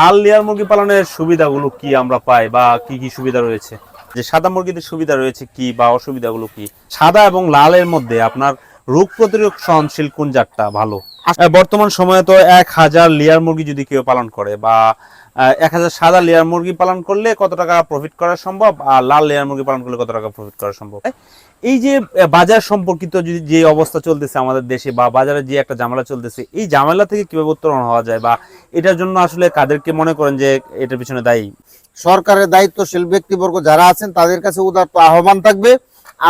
লাল layer মুরগি পালনের সুবিধাগুলো কি আমরা পাই বা কি কি সুবিধা রয়েছে? যে সাদা মুরগিদের সুবিধা রয়েছে কি বা অসুবিধাগুলো কি? সাদা এবং লালের মধ্যে আপনার রোগ প্রতিরোধ সহনশীল কোন জাতটা ভালো? বর্তমান সময়ে তো এক হাজার লেয়ার মুরগি যদি কেউ পালন করে বা এক হাজার সাদা লেয়ার মুরগি পালন করলে কত টাকা প্রফিট করা সম্ভব আর লাল লেয়ার মুরগি পালন করলে কত টাকা প্রফিট করা সম্ভব? এই যে বাজার সম্পর্কিত যদি যে অবস্থা চলতেছে আমাদের দেশে বা বাজারে যে একটা ঝামেলা চলতেছে এই ঝামেলা থেকে কীভাবে উত্তরণ হওয়া যায় বা এটার জন্য আসলে কাদেরকে মনে করেন যে এটার পিছনে দায়ী? সরকারের দায়িত্বশীল ব্যক্তিবর্গ যারা আছেন তাদের কাছে উদাত্ত আহ্বান থাকবে।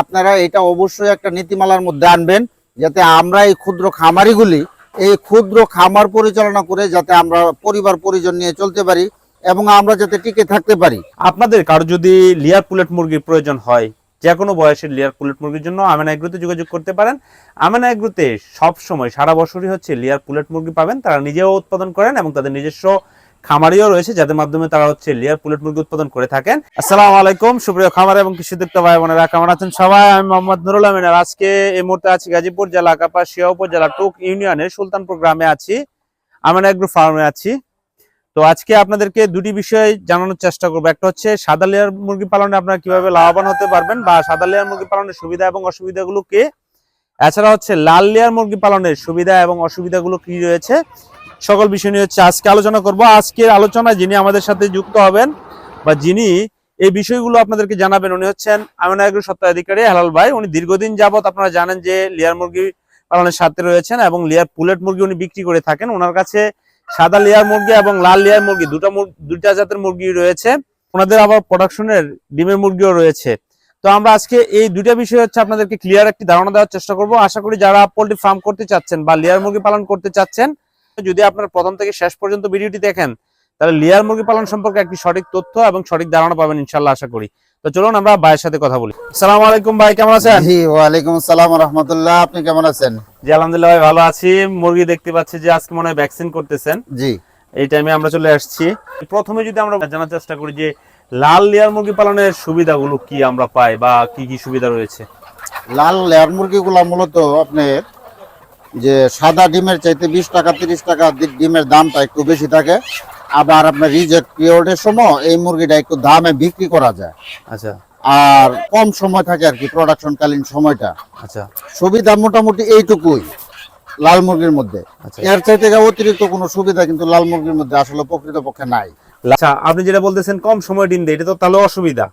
আপনারা এটা অবশ্যই একটা নীতিমালার মধ্যে আনবেন যাতে আমরা এই ক্ষুদ্র খামারিগুলি এই ক্ষুদ্র খামার পরিচালনা করে যাতে আমরা পরিবার পরিজন নিয়ে চলতে পারি এবং আমরা যাতে টিকে থাকতে পারি। আপনাদের কারও যদি লেয়ার পুলেট মুরগির প্রয়োজন হয় যে কোনো বয়সের লেয়ার পুলেট মুরগির জন্য আমেনা এগ্রোতে যোগাযোগ করতে পারেন। আমেনা এগ্রোতে সব সময় সারা বছরই হচ্ছে লেয়ার পুলেট মুরগি পাবেন। তারা নিজেও উৎপাদন করেন এবং তাদের নিজস্ব খামারিও রয়েছে, যাদের মাধ্যমে তারা হচ্ছে লেয়ার পুলেট মুরগি উৎপাদন করে থাকেন। আসসালামু আলাইকুম, সুপ্রিয় খামার এবং কৃষি দীপ্ত ভাই বোনেরা কেমন আছেন সবাই? আমি মোহাম্মদ নুরুল আমিন আর আজকে এই মুহূর্তে আছি গাজীপুর জেলা কাপাসিয়া উপজেলা টুক ইউনিয়নের সুলতানপুর গ্রামে আছি। আমেনা এগ্রো ফার্মে আছি। তো আজকে আপনাদেরকে দুটি বিষয় জানানোর চেষ্টা করব। একটা হচ্ছে সাদা লেয়ার মুরগি পালনে আপনারা কীভাবে লাভবান হতে পারবেন বা সাদা লেয়ার মুরগি পালনের সুবিধা এবং অসুবিধাগুলো কি? এছাড়া হচ্ছে লাল লেয়ার মুরগি পালনের সুবিধা এবং অসুবিধাগুলো কি রয়েছে? সকল বিষয় নিয়ে হচ্ছে আজকে আলোচনা করব। আজকের আলোচনায় যিনি আমাদের সাথে যুক্ত হবেন বা যিনি এই বিষয়গুলো আপনাদেরকে জানাবেন, উনি হচ্ছেন আমিনায়গুর সত্ত্বাধিকারী হেলাল ভাই। উনি দীর্ঘদিন যাবত আপনারা জানেন যে লেয়ার মুরগি পালনের সাথে রয়েছেন এবং লেয়ার পুলেট মুরগি উনি বিক্রি করে থাকেন। ওনার কাছে সাদা লেয়ার মুরগি এবং লাল লেয়ার মুরগি, দুটা দুইটা জাতের মুরগি রয়েছে। ওনাদের আবার প্রোডাকশনের ডিমের মুরগিও রয়েছে। তো আমরা আজকে এই দুইটা বিষয় হচ্ছে আপনাদেরকে ক্লিয়ার একটি ধারণা দেওয়ার চেষ্টা করব। আশা করি যারা পোল্ট্রি ফার্ম করতে চাচ্ছেন বা লেয়ার মুরগি পালন করতে চাচ্ছেন, যদি আপনারা প্রথম থেকে শেষ পর্যন্ত ভিডিওটি দেখেন তাহলে লেয়ার মুরগি পালন সম্পর্কে একটি সঠিক তথ্য এবং সঠিক ধারণা পাবেন ইনশাল্লাহ আশা করি। তো চলুন আমরা ভাইয়ের সাথে কথা বলি। সালাম আলাইকুম ভাই কেমন আছেন? জি ওয়ালাইকুম আসসালাম রহমতুল্লাহ। আপনি কেমন আছেন? জি আলহামদুলিল্লাহ ভাই ভালো আছি। মুরগি দেখতে পাচ্ছি যে আজকে মনে হয় ভ্যাকসিন করতেছেন। জি। এই টাইমে আমরা চলে আসছি। প্রথমে যদি আমরা জানার চেষ্টা করি যে লাল লেয়ার মুরগি পালনের সুবিধাগুলো কি আমরা পাই বা কি কি সুবিধা রয়েছে? লাল লেয়ার মুরগিগুলা মূলত আপনার যে সাদা ডিমের চাইতে বিশ টাকা তিরিশ টাকা ডিমের দামটা একটু বেশি থাকে। আবার আপনার রিজেক্ট পিরিয়ডের সময় এই মুরগিটা একটু দামে বিক্রি করা যায়। আচ্ছা। আর কম সময় থাকে আর কি প্রোডাকশন কালীন সময়টা। আচ্ছা। সুবিধা মোটামুটি এইটুকুই লাল মুরগির মধ্যে। আচ্ছা। এর চাইতে অতিরিক্ত কোনো সুবিধা কিন্তু লাল মুরগির মধ্যে আসলে প্রকৃতপক্ষে নাই। আচ্ছা আপনি যেটা বলতেছেন কম সময় ডিম দেয় এটা তো তাহলে অসুবিধা।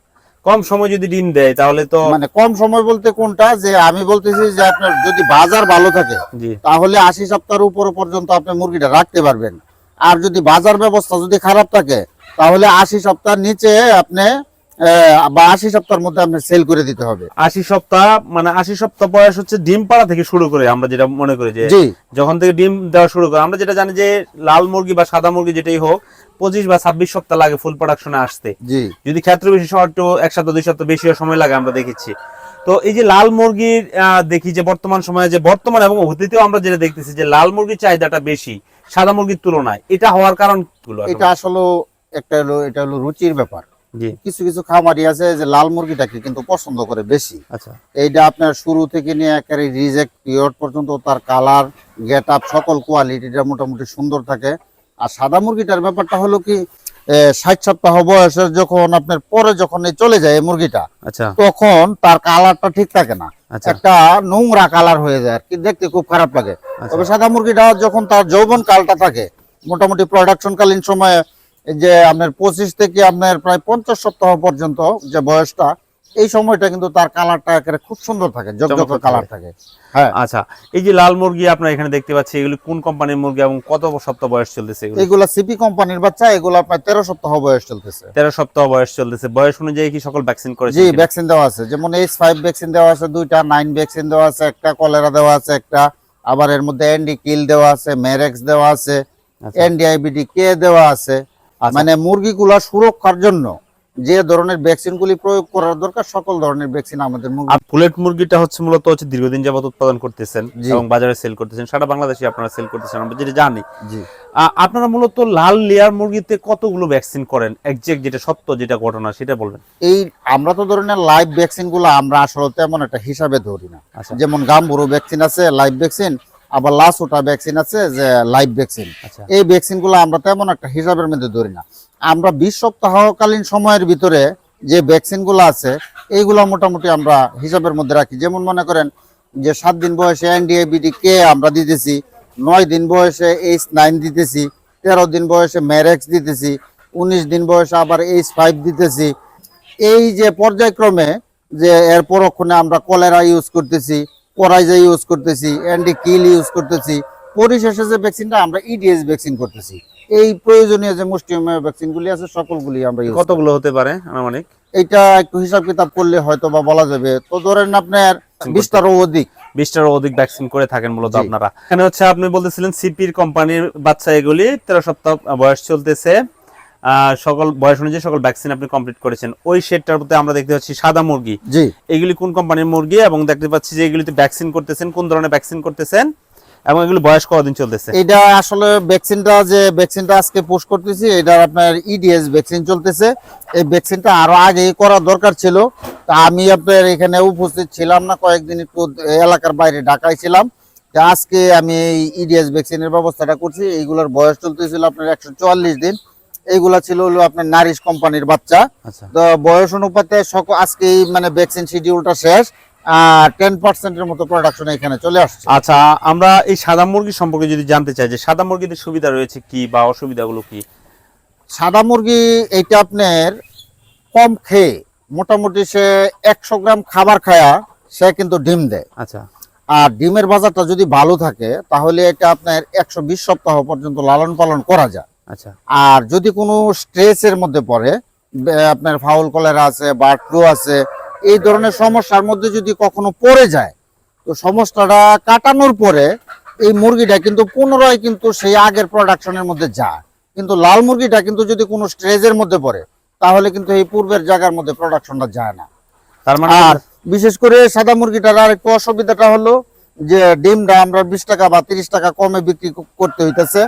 কম সময় যদি ডিম দেয় তাহলে তো মানে কম সময় বলতে কোনটা? যে আমি বলতেছি যে আপনার যদি বাজার ভালো থাকে জি। তাহলে আশি সপ্তাহের উপর পর্যন্ত আপনি মুরগিটা রাখতে পারবেন। আর যদি বাজার ব্যবস্থা যদি খারাপ থাকে তাহলে আশি সপ্তাহের নিচে আপনি বা আশি সপ্তাহের মধ্যে আপনি সেল করে দিতে হবে। আশি সপ্তাহ মানে আশি সপ্তাহ বয়স হচ্ছে ডিম পাড়া থেকে শুরু করে আমরা যেটা মনে করি যে যখন থেকে ডিম দেওয়া শুরু করে আমরা যেটা জানি যে লাল মুরগি বা সাদা মুরগি যেটাই হোক পঁচিশ বা ছাব্বিশ সপ্তাহ লাগে ফুল প্রোডাকশনে আসতে। যদি ক্ষেত্র বেশি সময় একটু এক সপ্তাহ দুই সপ্তাহ বেশি সময় লাগে আমরা দেখেছি। তো এই যে লাল মুরগির দেখি যে বর্তমান সময়ে যে বর্তমান এবং অতীতেও আমরা যেটা দেখতেছি যে লাল মুরগির চাহিদাটা বেশি। সাদা মুরগির তুলনায়। এটা হওয়ার কারণ এটা আসলে একটা হলো এটা হলো রুচির ব্যাপার। কিছু কিছু খামারি আছে যে লাল মুরগিটাকে কিন্তু পছন্দ করে বেশি। আচ্ছা। এইটা আপনার শুরু থেকে নিয়ে একেবারে রিজেক্ট পিরিয়ড পর্যন্ত তার কালার গেট আপ সকল কোয়ালিটিটা মোটামুটি সুন্দর থাকে। আর সাদা মুরগিটার ব্যাপারটা হলো কি ষাট সপ্তাহ বয়সের যখন আপনার পরে যখন চলে যায় মুরগিটা আচ্ছা। তখন তার কালারটা ঠিক থাকে না। আচ্ছা। একটা নোংরা কালার হয়ে যায় আর কি দেখতে খুব খারাপ লাগে। আচ্ছা। তবে সাদা মুরগিটা যখন তার যৌবন কালটা থাকে মোটামুটি প্রোডাকশন কালীন সময়ে যে আপনার পঁচিশ থেকে আপনার প্রায় পঞ্চাশ সপ্তাহ পর্যন্ত যে বয়সটা এই সময়টা কিন্তু তার কালারটা একেবারে খুব সুন্দর থাকে চমৎকার কালার থাকে। হ্যাঁ। আচ্ছা এই যে লাল মুরগি আপনারা এখানে দেখতে পাচ্ছি এগুলি কোন কোম্পানির মুরগি এবং কত সপ্তাহ বয়স চলতেছে এগুলো? এগুলা সিপি কোম্পানির বাচ্চা এগুলো আপনার তেরো সপ্তাহ বয়স চলতেছে। তেরো সপ্তাহ বয়স চলতেছে। বয়স অনুযায়ী কি সকল ভ্যাকসিন করেছে জি ভ্যাকসিন দেওয়া আছে। যেমন এইচ ফাইভ ভ্যাকসিন দেওয়া আছে দুইটা নাইন ভ্যাকসিন দেওয়া আছে একটা কলেরা দেওয়া আছে একটা। আবার এর মধ্যে এনডি কিল দেওয়া আছে মেরেক্স দেওয়া আছে আচ্ছা। এনডিআইবিডি কে দেওয়া আছে। আচ্ছা। মানে মুরগিগুলা সুরক্ষার জন্য যে ধরনের ভ্যাকসিন গুলি প্রয়োগ করার দরকার সকল ধরনের ভ্যাকসিন আমাদের মুরগি আর ফুলেট মুরগিটা হচ্ছে মূলত হচ্ছে দীর্ঘদিন যাবত উৎপাদন করতেছেন এবং বাজারে সেল করতেছেন। সারা বাংলাদেশে আপনারা সেল করতেছেন আমরা যেটা জানি। জি। আপনারা মূলত লাল লেয়ার মুরগিতে কতগুলো ভ্যাকসিন করেন? একজ্যাক্ট যেটা সত্য যেটা ঘটনা সেটা বলবেন। এই আমরা তো ধরনের লাইভ ভ্যাকসিনগুলো আমরা আসলে তেমন একটা হিসাবে ধরি না। আচ্ছা। যেমন গাম্বুরো ভ্যাকসিন আছে লাইভ ভ্যাকসিন আবার লাসোটা ভ্যাকসিন আছে যে লাইভ ভ্যাকসিন আচ্ছা। এই ভ্যাকসিনগুলো আমরা তেমন একটা হিসাবের মধ্যে ধরি না। আমরা বিশ সপ্তাহকালীন সময়ের ভিতরে যে ভ্যাকসিনগুলো আছে, এইগুলো মোটামুটি আমরা হিসাবের মধ্যে রাখি। যেমন মনে করেন যে সাত দিন বয়সে এনডিএবিডি কে আমরা দিতেছি, নয় দিন বয়সে এইচ নাইন দিতেছি, তেরো দিন বয়সে ম্যারেক্স দিতেছি, উনিশ দিন বয়সে আবার এইচ ফাইভ দিতেছি। এই যে পর্যায়ক্রমে যে এর পরক্ষণে আমরা কলেরা ইউজ করতেছি কোরাইজা ইউজ করতেছি অ্যান্টি কিল ইউজ করতেছি, পরিশেষে যে ভ্যাকসিনটা আমরা ইডিএস ভ্যাকসিন করতেছি। এই প্রয়োজনীয় যে মুষ্টিমেয় ভ্যাকসিনগুলি আছে সকলগুলি আমরা কতগুলো হতে পারে আনুমানিক? এটা একটু হিসাব কিতাব করলে হয়তো বা বলা যাবে। তো ধরেন আপনার বিশটারও অধিক। বিশটারও অধিক ভ্যাকসিন করে থাকেন মূলত আপনারা। এখানে হচ্ছে আপনি বলতেছিলেন সিপির কোম্পানির বাচ্চা এগুলি তেরো সপ্তাহ বয়স চলতেছে। সকল বয়স অনুযায়ী সকল ভ্যাকসিন আপনি কমপ্লিট করেছেন। ওই শেডটার মধ্যে আমরা দেখতে পাচ্ছি সাদা মুরগি। জি। এগুলি কোন কোম্পানির মুরগি? এবং দেখতে পাচ্ছি যে এগুলিতে ভ্যাকসিন করতেছেন কোন ধরনের ভ্যাকসিন করতেছেন? এবং এগুলি বয়স কতদিন চলতেছে? এটা আসলে ভ্যাকসিনটা যে ভ্যাকসিনটা আজকে পোস্ট করতেছি এটা আপনার ইডিএস ভ্যাকসিন চলতেছে। এই ভ্যাকসিনটা আরও আগে করা দরকার ছিল। তা আমি আপনার এখানে উপস্থিত ছিলাম না কয়েকদিন একটু এলাকার বাইরে ঢাকায় ছিলাম। তা আজকে আমি এই ইডিএস ভ্যাকসিনের ব্যবস্থাটা করছি। এইগুলোর বয়স চলতেছিল আপনার একশো চুয়াল্লিশ দিন। এইগুলা ছিল হলো আপনার নারিশ কোম্পানির বাচ্চা। আচ্ছা। তো বয়স অনুপাতে আজকে মানে ভ্যাকসিন শিডিউলটা শেষ। টেন পার্সেন্টের মতো প্রোডাকশন এখানে চলে আসছে। আচ্ছা আমরা এই সাদা মুরগি সম্পর্কে যদি জানতে চাই যে সাদা মুরগিতে সুবিধা রয়েছে কি বা অসুবিধাগুলো কি? সাদা মুরগি এইটা আপনার কম খেয়ে মোটামুটি সে একশো গ্রাম খাবার খায়া সে কিন্তু ডিম দেয়। আচ্ছা। আর ডিমের বাজারটা যদি ভালো থাকে তাহলে এটা আপনার একশো বিশ সপ্তাহ পর্যন্ত লালন পালন করা যায়। আচ্ছা। আর যদি কোনো স্ট্রেসের মধ্যে পড়ে আপনার ফাউল কলেরা আছে বার্ড ফ্লু আছে এই ধরনের সমস্যার মধ্যে যদি কখনো পড়ে যায় তো সমস্যাটা কাটানোর পরে এই মুরগিটা কিন্তু পুনরায় কিন্তু সেই আগের প্রোডাকশনের মধ্যে যায়। কিন্তু লাল মুরগিটা কিন্তু যদি কোনো স্ট্রেসের মধ্যে পড়ে তাহলে কিন্তু এই পূর্বের জায়গার মধ্যে প্রোডাকশনটা যায় না। তার মানে আর বিশেষ করে সাদা মুরগিটার আর একটু অসুবিধাটা হলো যে ডিমটা আমরা বিশ টাকা বা তিরিশ টাকা কমে বিক্রি করতে হইতেছে।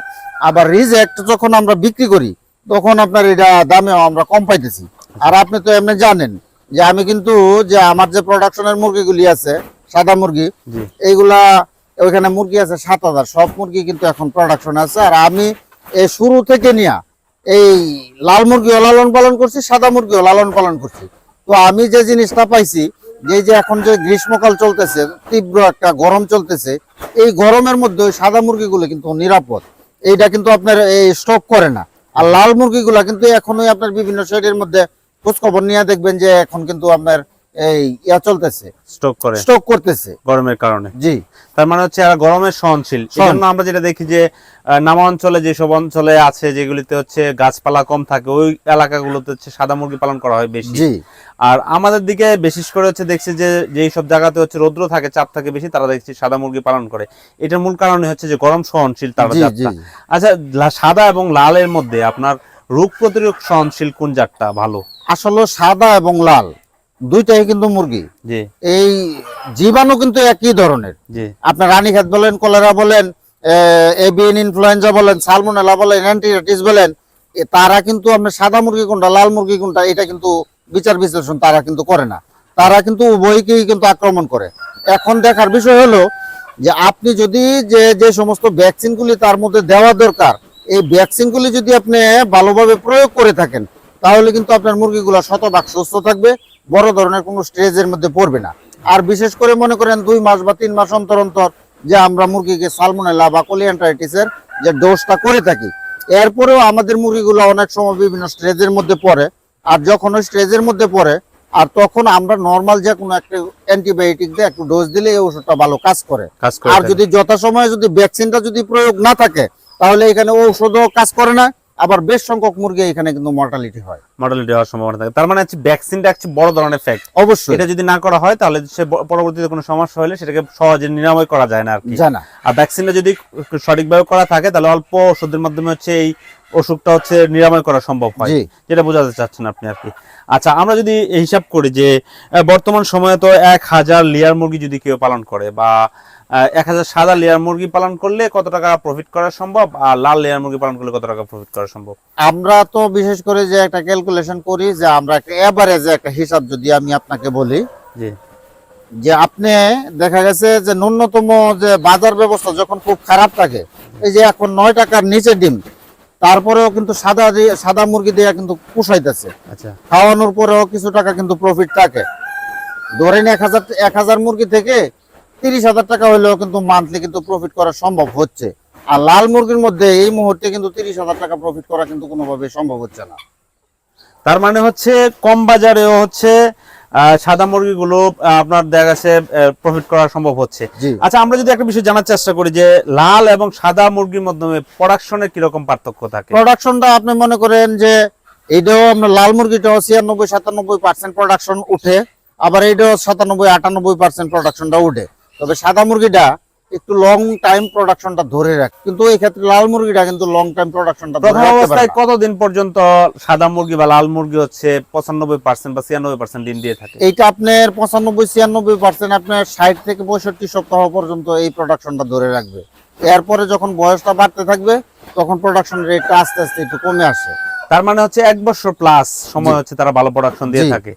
আবার রিজেক্ট যখন আমরা বিক্রি করি তখন আপনার এটা দামেও আমরা কম পাইতেছি। আর আপনি তো এমনি জানেন যে আমি কিন্তু যে আমার যে প্রোডাকশনের মুরগিগুলি আছে সাদা মুরগি এইগুলা ওইখানে মুরগি আছে সাত হাজার। সব মুরগি কিন্তু এখন প্রোডাকশন আছে। আর আমি এই শুরু থেকে নিয়া এই লাল মুরগিও লালন পালন করছি সাদা মুরগিও লালন পালন করছি। তো আমি যে জিনিসটা পাইছি যে যে এখন যে গ্রীষ্মকাল চলতেছে তীব্র একটা গরম চলতেছে এই গরমের মধ্যে ওই সাদা মুরগিগুলো কিন্তু নিরাপদ। এইটা কিন্তু আপনার এই স্টক করে না। আর লাল মুরগিগুলা কিন্তু এখনই আপনার বিভিন্ন সাইডের মধ্যে খোঁজখবর নিয়ে দেখবেন যে এখন কিন্তু আপনার এই ইয়া চলতেছে। স্টক করে। স্টক করতেছে। গরমের কারণে। জি। তার মানে হচ্ছে এরা গরমের সহনশীল। এই জন্য আমরা যেটা দেখি যে নামা অঞ্চলে যেসব অঞ্চলে আছে যেগুলিতে হচ্ছে গাছপালা কম থাকে ওই এলাকাগুলোতে হচ্ছে সাদা মুরগি পালন করা হয় বেশি। জি। আর আমাদের দিকে বিশেষ করে হচ্ছে দেখছি যে যেই সব জায়গাতে হচ্ছে রৌদ্র থাকে চাপ থাকে বেশি তারা দেখছি সাদা মুরগি পালন করে। এটার মূল কারণে হচ্ছে যে গরম সহনশীল তারা আচ্ছা সাদা এবং লালের মধ্যে আপনার রোগ প্রতিরোধ সহনশীল কোন জাতটা ভালো? আসলে সাদা এবং লাল দুইটাই কিন্তু মুরগি। এই জীবাণু কিন্তু একই ধরনের। আপনার রানীক্ষেত বলেন কলেরা বলেন এভিএন ইনফ্লুয়েঞ্জা বলেন সালমোনেলা বলেন অ্যান্টিরাইটিস বলেন তারা কিন্তু আপনার সাদা মুরগি কোনটা লাল মুরগি কোনটা এটা কিন্তু বিচার বিশ্লেষণ তারা কিন্তু করে না। তারা কিন্তু উভয়কেই কিন্তু আক্রমণ করে। এখন দেখার বিষয় হলো যে আপনি যদি যে যে সমস্ত ভ্যাকসিনগুলি তার মধ্যে দেওয়া দরকার এই ভ্যাকসিনগুলি যদি আপনি ভালোভাবে প্রয়োগ করে থাকেন তাহলে কিন্তু আপনার মুরগিগুলো শতভাগ সুস্থ থাকবে বড় ধরনের কোনো স্টেজের মধ্যে পড়বে না। আর বিশেষ করে মনে করেন দুই মাস বা তিন মাস অন্তর অন্তর যে আমরা মুরগিকে সালমোনেলা বা কোলিয়ান্টাইটিসের যে ডোজটা করে থাকি এরপরেও আমাদের মুরগিগুলো অনেক সময় বিভিন্ন স্টেজের মধ্যে পড়ে। আর যখন ওই স্টেজের মধ্যে পড়ে আর তখন আমরা নর্মাল যে কোনো একটা অ্যান্টিবায়োটিক দিয়ে একটু ডোজ দিলে এই ওষুধটা ভালো কাজ করে। আর যদি যথাসময়ে যদি ভ্যাকসিনটা যদি প্রয়োগ না থাকে তাহলে এখানে ঔষধও কাজ করে না আবার বেশ সংখ্যক মুরগি এখানে কিন্তু মর্টালিটি হয়। মডেলিটি হওয়ার সম্ভাবনা থাকে। তার মানে হচ্ছে ভ্যাকসিনটা একটা বড় ধরনের ফ্যাক্ট অবশ্যই। এটা যদি না করা হয় তাহলে সে পরবর্তীতে কোনো সমস্যা হলে সেটাকে সহজে নিরাময় করা যায় না আর কি। জানা। আর ভ্যাকসিনটা যদি সঠিকভাবে করা থাকে তাহলে অল্প ওষুধের মাধ্যমে হচ্ছে এই অসুখটা হচ্ছে নিরাময় করা সম্ভব হয়। যেটা বোঝাতে চাচ্ছেন আপনি আর কি। আচ্ছা আমরা যদি হিসাব করি যে বর্তমান সময়ে তো এক হাজার লেয়ার মুরগি যদি কেউ পালন করে বা এক হাজার সাদা লেয়ার মুরগি পালন করলে কত টাকা প্রফিট করা সম্ভব? আর লাল লেয়ার মুরগি পালন করলে কত টাকা প্রফিট করা সম্ভব? আমরা তো বিশেষ করে যে একটা ক্যালকুলেশন করি যে আমরা একটা এভারেজে একটা হিসাব যদি আমি আপনাকে বলি জি। যে আপনি দেখা গেছে যে ন্যূনতম যে বাজার ব্যবস্থা যখন খুব খারাপ থাকে এই যে এখন নয় টাকার নিচে ডিম তারপরেও কিন্তু সাদা সাদা মুরগি দিয়ে কিন্তু পুষাইতেছে। আচ্ছা। খাওয়ানোর পরেও কিছু টাকা কিন্তু প্রফিট থাকে। ধরেন এক হাজার এক হাজার মুরগি থেকে তিরিশ হাজার টাকা হলেও কিন্তু মান্থলি কিন্তু প্রফিট করা সম্ভব হচ্ছে। আর লাল মুরগির মধ্যে এই মুহূর্তে কিন্তু তিরিশ হাজার টাকা প্রফিট করা কিন্তু কোনোভাবে সম্ভব হচ্ছে না। তার মানে হচ্ছে কম বাজারেও হচ্ছে আহ, সাদা মুরগিগুলো আপনার দেখা গেছে প্রফিট করা সম্ভব হচ্ছে। আচ্ছা আমরা যদি একটা বিষয় জানার চেষ্টা করি যে লাল এবং সাদা মুরগির মাধ্যমে প্রোডাকশনের কীরকম পার্থক্য থাকে? প্রোডাকশনটা আপনি মনে করেন যে এইটাও আপনার লাল মুরগিটাও ছিয়ানব্বই সাতানব্বই পার্সেন্ট প্রোডাকশন উঠে আবার এইটাও সাতানব্বই আটানব্বই পার্সেন্ট প্রোডাকশনটা উঠে। তবে সাদা মুরগিটা একটু লং টাইম প্রোডাকশনটা ধরে রাখে। কিন্তু এই ক্ষেত্রে লাল মুরগিটা কিন্তু লং টাইম প্রোডাকশনটা ধরে প্রথম রাখতে পারে অবস্থায় কতদিন পর্যন্ত সাদা মুরগি বা লাল মুরগি হচ্ছে পঁচানব্বই পার্সেন্ট বা ছিয়ানব্বই পার্সেন্ট ডিম দিয়ে থাকে? এইটা আপনার পঁচানব্বই ছিয়ানব্বই পার্সেন্ট আপনার ষাট থেকে পঁয়ষট্টি সপ্তাহ পর্যন্ত এই প্রোডাকশনটা ধরে রাখবে। এরপরে যখন বয়সটা বাড়তে থাকবে তখন প্রোডাকশন রেটটা আস্তে আস্তে একটু কমে আসে। তার মানে হচ্ছে এক বছর প্লাস সময় হচ্ছে তারা ভালো প্রোডাকশন দিয়ে থাকে।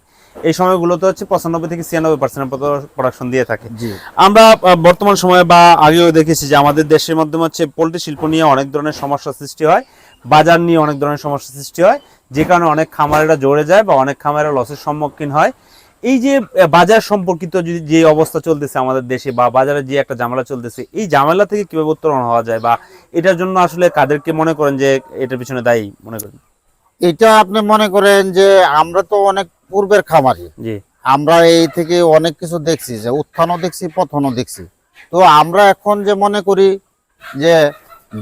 এই সময়গুলোতে হচ্ছে পঁচানব্বই থেকে ছিয়ানব্বই পার্সেন্ট প্রোডাকশন দিয়ে থাকে। জি। আমরা বর্তমান সময়ে বা আগেও দেখেছি যে আমাদের দেশের মাধ্যমে হচ্ছে পোল্ট্রি শিল্প নিয়ে অনেক ধরনের সমস্যা সৃষ্টি হয় বাজার নিয়ে অনেক ধরনের সমস্যা সৃষ্টি হয় যে কারণে অনেক খামারেরা জড়ে যায় বা অনেক খামারেরা লসের সম্মুখীন হয়। এই যে বাজার সম্পর্কিত যদি যে অবস্থা চলতেছে আমাদের দেশে বা বাজারে যে একটা ঝামেলা চলতেছে এই ঝামেলা থেকে কীভাবে উত্তরণ হওয়া যায় বা এটার জন্য আসলে কাদেরকে মনে করেন যে এটার পিছনে দায়ী মনে করেন? এটা আপনি মনে করেন যে আমরা তো অনেক পূর্বের খামারি। আমরা এই থেকে অনেক কিছু দেখছি যে উত্থানও দেখছি পথনও দেখছি। তো আমরা এখন যে মনে করি যে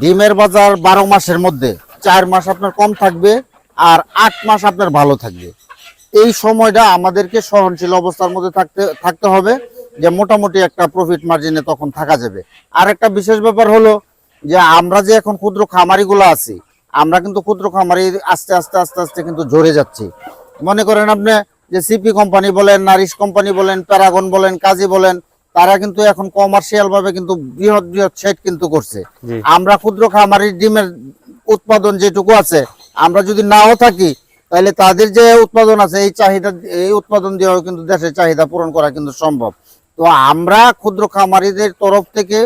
ডিমের বাজার বারো মাসের মধ্যে চার মাস আপনার কম থাকবে আর আট মাস আপনার ভালো থাকবে। এই সময়টা আমাদেরকে সহনশীল অবস্থার মধ্যে থাকতে থাকতে হবে যে মোটামুটি একটা প্রফিট মার্জিনে তখন থাকা যাবে। আর একটা বিশেষ ব্যাপার হলো যে আমরা যে এখন ক্ষুদ্র খামারিগুলো আছি আমরা কিন্তু ক্ষুদ্র খামারি আস্তে আস্তে আস্তে আস্তে কিন্তু ঝরে যাচ্ছি। মনে করেন আপনি যে সিপি কোম্পানি বলেন নারিশ কোম্পানি বলেন প্যারাগন বলেন কাজী বলেন তারা কিন্তু এখন কমার্শিয়াল ভাবে কিন্তু বৃহৎ বৃহৎ সেট কিন্তু করছে। আমরা ক্ষুদ্র খামারির ডিমের উৎপাদন যেটুকু আছে আমরা যদি নাও থাকি তাহলে তাদের যে উৎপাদন আছে এই চাহিদা এই উৎপাদন দিয়েও কিন্তু দেশের চাহিদা পূরণ করা কিন্তু সম্ভব। তো আমরা ক্ষুদ্র খামারিদের তরফ থেকে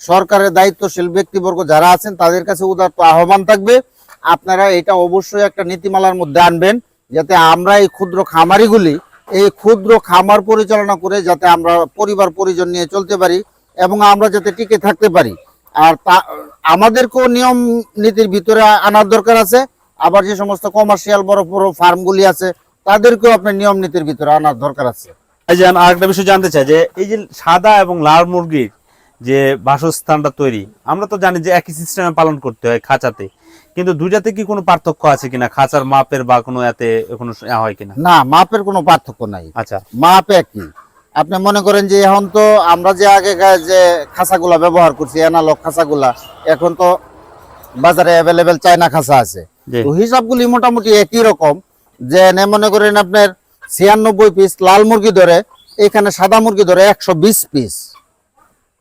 সরকারের দায়িত্বশীল ব্যক্তিবর্গ যারা আছেন তাদের কাছে উদার্ত আহ্বান থাকবে। আপনারা এটা অবশ্যই একটা নীতিমালার মধ্যে আনবেন। যাতে আমরা এই ক্ষুদ্র খামারিগুলি এই ক্ষুদ্র খামার পরিচালনা করে যাতে আমরা পরিবার পরিজন নিয়ে চলতে পারি এবং আমরা যাতে টিকে থাকতে পারি। আর তা, আমাদেরকেও নিয়ম নীতির ভিতরে আনার দরকার আছে। আবার যে সমস্ত কমার্শিয়াল বড় বড় ফার্মগুলি আছে, তাদেরকেও আপনার নিয়ম নীতির ভিতরে আনার দরকার আছে। এই যে আরেকটা বিষয় জানতে চাই যে, এই যে সাদা এবং লাল মুরগির যে বাসস্থানটা তৈরি, আমরা তো জানি যে একই সিস্টেমে পালন করতে হয় খাঁচাতে। কিন্তু দুইটাতে কি কোনো পার্থক্য আছে কিনা? খাঁচার মাপের বা কোনো এতে কোনো হয় কিনা? না মাপের কোনো পার্থক্য নাই। আচ্ছা। মাপ একই। আপনি মনে করেন যে এখন তো আমরা যে আগে যে খাঁচাগুলা ব্যবহার করছি অ্যানালগ খাঁচাগুলা এখন তো বাজারে অ্যাভেলেবেল চায়না খাঁচা আছে। তো হিসাবগুলি মোটামুটি একই রকম। যে নে মনে করেন আপনার ছিয়ানব্বই পিস লাল মুরগি ধরে এখানে সাদা মুরগি ধরে একশো বিশ পিস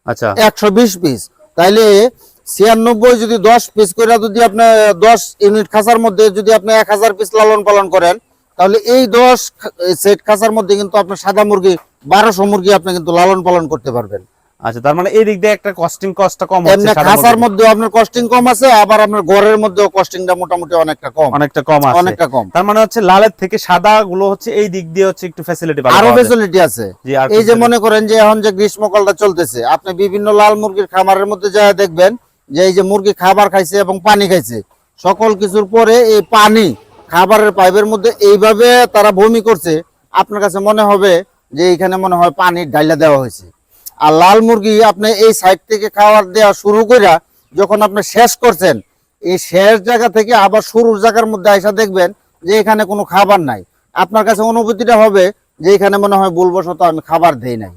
আচ্ছা। একশো বিশ পিস তাইলে ছিয়ানব্বই যদি দশ পিস করে যদি আপনি দশ ইউনিট খাঁচার মধ্যে যদি আপনি এক হাজার পিস লালন পালন করেন তাহলে এই দশ সেট খাঁচার মধ্যে কিন্তু আপনার সাদা মুরগি বারোশো মুরগি আপনি কিন্তু লালন পালন করতে পারবেন। আচ্ছা তার মানে এই দিক দিয়ে একটা কস্টিং কস্টটা কম খাঁচার মুরগির। মধ্যে আপনার কস্টিং কম আছে আবার আপনার ঘরের মধ্যেও কস্টিংটা মোটামুটি অনেকটা কম। অনেকটা কম আছে। অনেকটা কম। তার মানে হচ্ছে লালের থেকে সাদা গুলো হচ্ছে এই দিক দিয়ে হচ্ছে একটু ফ্যাসিলিটি আরও ফেসিলিটি আছে। এই যে মনে করেন যে এখন যে গ্রীষ্মকালটা চলতেছে আপনি বিভিন্ন লাল মুরগির খামারের মধ্যে যা দেখবেন যে এই যে মুরগি খাবার খাইছে এবং পানি খাইছে সকল কিছুর পরে এই পানি খাবারের পাইপের মধ্যে এইভাবে তারা বমি করছে। আপনার কাছে মনে হবে যে এখানে মনে হয় পানি ডাইলা দেওয়া হয়েছে। আর লাল মুরগি আপনি এই সাইড থেকে খাবার দেওয়া শুরু কইরা যখন আপনি শেষ করছেন এই শেষ জায়গা থেকে আবার শুরুর জায়গার মধ্যে আইসা দেখবেন যে এখানে কোনো খাবার নাই। আপনার কাছে অনুভূতিটা হবে যে এখানে মনে হয় ভুলবশত আমি খাবার দেই নাই।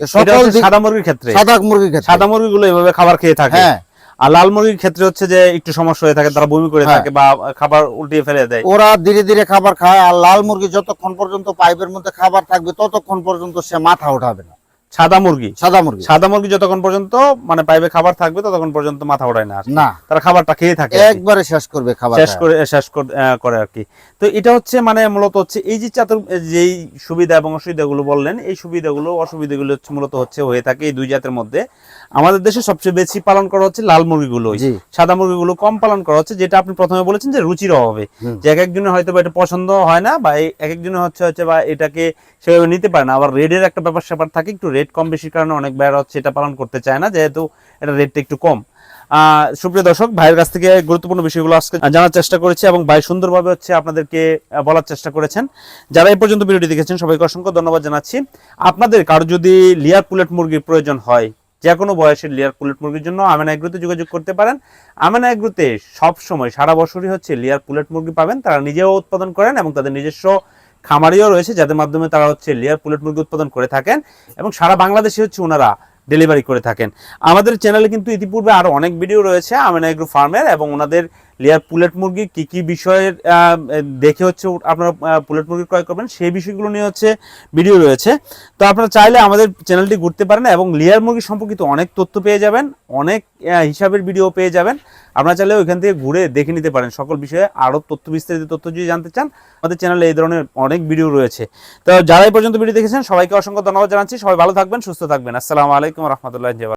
সকল সাদা মুরগির ক্ষেত্রে। সাদা মুরগির ক্ষেত্রে। সাদা মুরগিগুলো এভাবে খাবার খেয়ে থাকে। হ্যাঁ। আর লাল মুরগির ক্ষেত্রে হচ্ছে যে একটু সমস্যা হয়ে থাকে তারা বমি করে হ্যাঁ। থাকে বা খাবার উল্টিয়ে ফেলে দেয়। ওরা ধীরে ধীরে খাবার খায় আর লাল মুরগি যতক্ষণ পর্যন্ত পাইপের মধ্যে খাবার থাকবে ততক্ষণ পর্যন্ত সে মাথা উঠাবে না। সাদা মুরগি? সাদা মুরগি। সাদা মুরগি যতক্ষণ পর্যন্ত মানে পাইবে খাবার থাকবে ততক্ষণ পর্যন্ত মাথা ওঠায় না না। তারা খাবারটা খেয়ে থাকে একবারে শেষ করবে খাবার শেষ করে শেষ করে আর কি। তো এটা হচ্ছে মানে মূলত হচ্ছে এই যে চাতুর যেই সুবিধা এবং অসুবিধাগুলো বললেন এই সুবিধাগুলো অসুবিধাগুলো হচ্ছে মূলত হচ্ছে হয়ে থাকে এই দুই জাতের মধ্যে। আমাদের দেশে সবচেয়ে বেশি পালন করা হচ্ছে লাল মুরগিগুলো সাদা মুরগিগুলো কম পালন করা হচ্ছে যেটা আপনি প্রথমে বলেছেন যে রুচির অভাবে। যে এক একজনের হয়তো বা এটা পছন্দ হয় না বা এক একজনের হচ্ছে হচ্ছে বা এটাকে সেভাবে নিতে পারে না। আবার রেডের একটা ব্যাপার স্যাপার থাকে একটু রেট কম বেশির কারণে অনেক ভাইয়েরা হচ্ছে এটা পালন করতে চায় না যেহেতু এটা রেটটা একটু কম। আহ, সুপ্রিয় দর্শক ভাইয়ের কাছ থেকে গুরুত্বপূর্ণ বিষয়গুলো আজকে জানার চেষ্টা করেছি এবং ভাই সুন্দরভাবে হচ্ছে আপনাদেরকে বলার চেষ্টা করেছেন। যারা এই পর্যন্ত ভিডিওটি দেখেছেন সবাইকে অসংখ্য ধন্যবাদ জানাচ্ছি। আপনাদের কারও যদি লিয়ার পুলেট মুরগির প্রয়োজন হয় যে কোনো বয়সের লেয়ার পুলেট মুরগির জন্য আমেনা এগ্রোতে যোগাযোগ করতে পারেন। আমেনা এগ্রোতে সব সময় সারা বছরই হচ্ছে লেয়ার পুলেট মুরগি পাবেন। তারা নিজেও উৎপাদন করেন এবং তাদের নিজস্ব খামারিও রয়েছে, যাদের মাধ্যমে তারা হচ্ছে লেয়ার পুলেট মুরগি উৎপাদন করে থাকেন এবং সারা বাংলাদেশে হচ্ছে ওনারা ডেলিভারি করে থাকেন। আমাদের চ্যানেলে কিন্তু ইতিপূর্বে আরও অনেক ভিডিও রয়েছে আমেনা এগ্রো ফার্মের এবং ওনাদের লেয়ার পুলেট মুরগি কি কি বিষয়ের দেখে হচ্ছে আপনারা পুলেট মুরগি ক্রয় করবেন, সেই বিষয়গুলো নিয়ে হচ্ছে ভিডিও রয়েছে। তো আপনারা চাইলে আমাদের চ্যানেলটি ঘুরতে পারেন এবং লেয়ার মুরগি সম্পর্কিত অনেক তথ্য পেয়ে যাবেন, অনেক হিসাবের ভিডিও পেয়ে যাবেন। আপনারা চাইলে ওইখান থেকে ঘুরে দেখে নিতে পারেন সকল বিষয়ে আরও তথ্য, বিস্তারিত তথ্য যদি জানতে চান, আমাদের চ্যানেলে এই ধরনের অনেক ভিডিও রয়েছে। তো যারা এই পর্যন্ত ভিডিও দেখেছেন, সবাইকে অসংখ্য ধন্যবাদ জানাচ্ছি। সবাই ভালো থাকবেন, সুস্থ থাকবেন। আসসালামু আলাইকুম রহমতুল্লাহ